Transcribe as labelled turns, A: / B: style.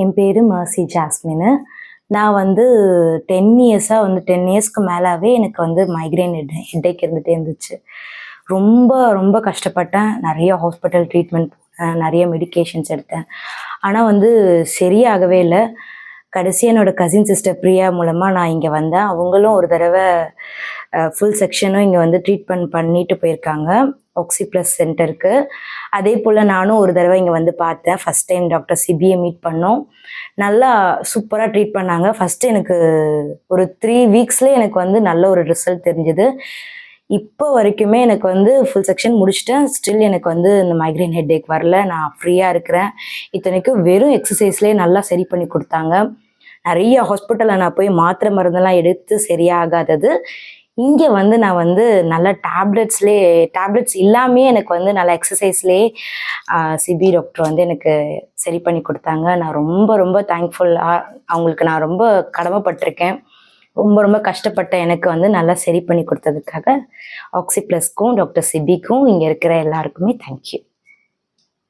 A: என் பேர் mercy jasmine நான் வந்து டென் இயர்ஸாக வந்து டென் இயர்ஸ்க்கு மேலாகவே எனக்கு வந்து மைக்ரைன் ஹெட் ஹெட்டேக் இருந்துகிட்டே இருந்துச்சு. ரொம்ப ரொம்ப கஷ்டப்பட்டேன். நிறைய ஹாஸ்பிட்டல் ட்ரீட்மெண்ட் போனேன் நிறைய மெடிகேஷன்ஸ் எடுத்தேன். ஆனால் வந்து சரியாகவே இல்லை. கடைசி என்னோடய கசின் சிஸ்டர் பிரியா மூலமாக நான் இங்கே வந்தேன். அவங்களும் ஒரு தடவை ஃபுல் செக்ஷனும் இங்கே வந்து ட்ரீட்மெண்ட் பண்ணிட்டு போயிருக்காங்க. ஆக்சி ப்ளஸ் சென்டருக்கு அதே போல் நானும் ஒரு தடவை இங்கே வந்து பார்த்தேன். ஃபஸ்ட் டைம் டாக்டர் சிபியை மீட் பண்ணோம். நல்லா சூப்பராக ட்ரீட் பண்ணாங்க. ஃபஸ்ட்டு எனக்கு ஒரு த்ரீ வீக்ஸ்லேயே எனக்கு வந்து நல்ல ஒரு ரிசல்ட் தெரிஞ்சுது. இப்போ வரைக்குமே எனக்கு வந்து ஃபுல் செக்ஷன் முடிச்சுட்டேன். ஸ்டில் எனக்கு வந்து இந்த மைக்ரைன் ஹெட்டேக் வரல. நான் ஃப்ரீயாக இருக்கிறேன். இத்தனைக்கும் வெறும் எக்ஸசைஸ்லேயே நல்லா சரி பண்ணி கொடுத்தாங்க. நிறைய ஹாஸ்பிட்டலில் நான் போய் மாத்திரை மருந்தெல்லாம் எடுத்து சரியாகாதது. இங்கே வந்து நான் வந்து நல்ல டேப்லெட்ஸ்லேயே டேப்லெட்ஸ் இல்லாமே எனக்கு வந்து நல்ல எக்ஸசைஸ்லேயே சிபி டாக்டர் வந்து எனக்கு சரி பண்ணி கொடுத்தாங்க. நான் ரொம்ப ரொம்ப தேங்க்ஃபுல்லாக அவங்களுக்கு நான் ரொம்ப கடமைப்பட்டிருக்கேன். ரொம்ப ரொம்ப கஷ்டப்பட்ட எனக்கு வந்து நல்லா சரி பண்ணி கொடுத்ததுக்காக ஆக்சி ப்ளஸ்க்கும் டாக்டர் சிபிக்கும் இங்கே இருக்கிற எல்லாருக்குமே தேங்க்யூ